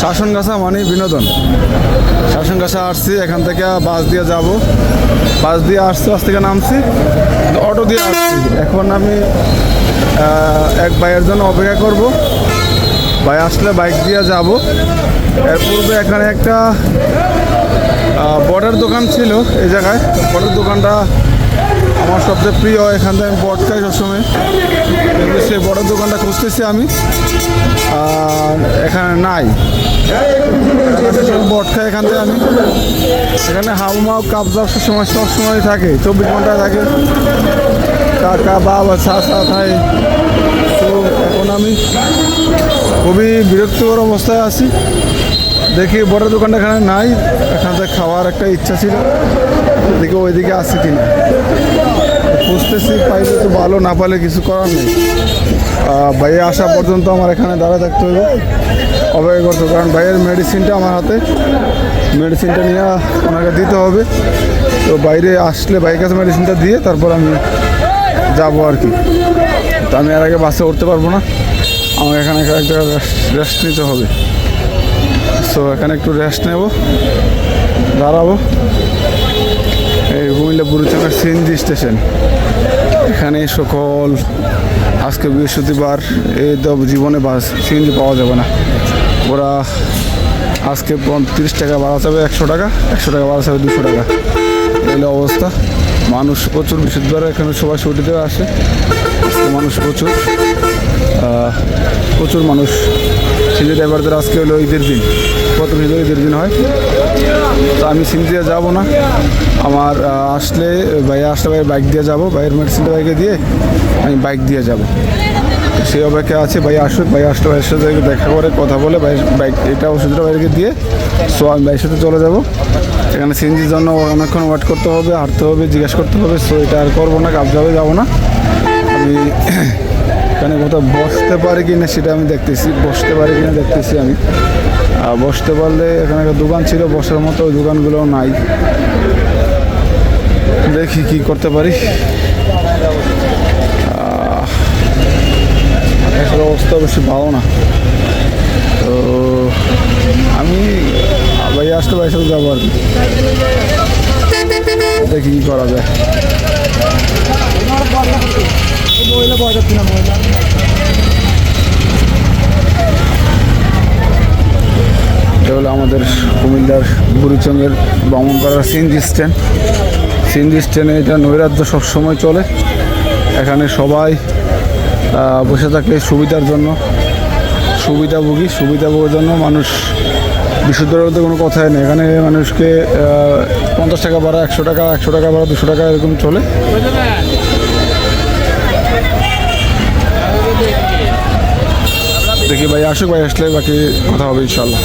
শাসনগাছা মানে বিনোদন। শাসনগাছা আসছি, এখান থেকে বাস দিয়ে যাব। বাস দিয়ে আসছি, বাস থেকে নামছি অটো দিয়ে আসছি। এখন আমি এক ভাইয়ের জন্য অপেক্ষা করব। ভাই আসলে বাইক দিয়ে যাব। এর পূর্বে এখানে একটা বর্ডার দোকান ছিল এই জায়গায়। বর্ডার দোকানটা আমার সবচেয়ে প্রিয়। এখান থেকে আমি বট খাই সবসময়। সেই বড় দোকানটা খুঁজতেছি আমি। আর এখানে নাই। বট খাই এখান থেকে আমি। এখানে হাউমাউ কাবজা সময় সব সময় থাকে, চব্বিশ ঘণ্টা থাকে। কাকা, বাবা চা খাই তো এখন আমি খুবই বিরক্তিকর অবস্থায় আছি। দেখি বড় দোকানটা এখানে নাই, এখান থেকে খাওয়ার একটা ইচ্ছা ছিল। দেখি ওইদিকে আছে কিনা। খুঁজতেছি পাইলে তো ভালো না পাইলে কিছু করার নেই। ভাইয়া আসা পর্যন্ত আমার এখানে দাঁড়ায় থাকতে হবে অপেক্ষা করতে হবে, কারণ ভাইয়ের মেডিসিনটা আমার হাতে। মেডিসিনটা নিয়ে ওনাকে দিতে হবে। তো বাইরে আসলে বাইকের কাছে মেডিসিনটা দিয়ে তারপর আমি যাব আর কি। তো আমি এর আগে বাসে উঠতে পারব না। আমাকে এখানে একটা রেস্ট নিতে হবে। সো এখানে একটু রেস্ট নেব দাঁড়াবো। Comilla CNG station. এখানে সকল, আজকে বৃহস্পতিবার, এই জীবনে বাস সিএনজি পাওয়া যাবে না। ওরা আজকে তিরিশ টাকা বাড়া যাবে একশো টাকা একশো টাকা বাড়া যাবে দুশো টাকা। এই অবস্থা। মানুষ প্রচুর, বৃহস্পতিবার এখানে সবাই ছুটিতে আসে মানুষ প্রচুর প্রচুর মানুষ। সিন্ধি ড্রাইভারদের আজকে হলো ঈদের দিন। কত ভিতরে ঈদের দিন হয়। তো আমি সিন্ধিয়া যাব না। আমার আসলে ভাইয়া আসলে ভাই বাইক দিয়ে যাব। ভাইয়ের মেডিসিনটা বাইকে দিয়ে আমি বাইক দিয়ে যাব। সেই অপেক্ষা আছে, ভাই আসুক। ভাই আসলে ভাইয়ের সাথে দেখা করে কথা বলে ভাইয়ের বাইক এটা ওষুধটা বাইরে দিয়ে সো আমি ভাইয়ের সাথে চলে যাব। এখানে সিএনজির জন্য অনেকক্ষণ ওয়েট করতে হবে, হাঁটতে হবে, জিজ্ঞেস করতে হবে সো এটা আর করব না কাপ যাবে না। আমি এখানে কোথাও বসতে পারি কি না সেটা আমি দেখতেছি, বসতে পারি কি না দেখতেছি আমি। বসতে পারলে এখানে একটা দোকান ছিল, বসার মতো ওই দোকানগুলো নাই। দেখি কি করতে পারি। আকাশের অবস্থা বেশি ভালো না। তো আমি ভাই আসতে ভাই সাথে যাব আর কি। দেখি কি করা যায়। এটা হলো আমাদের কুমিল্লার বুড়িচঙ্গের বামনপাড়ার সিএনজি স্ট্যান্ড। সিএনজি স্ট্যান্ডে এটা নৈরাজ্য সবসময় চলে। এখানে সবাই বসে থাকে সুবিধার জন্য, সুবিধাভোগী, সুবিধাভোগের জন্য মানুষ, বিশুদ্ধের বলতে কোনো কথাই নেই। এখানে মানুষকে পঞ্চাশ টাকা ভাড়া, একশো টাকা একশো টাকা ভাড়া, দুশো টাকা এরকম চলে। দেখি ভাই, আসুক ভাই, আসলে বাকি কথা হবে ইনশাল্লাহ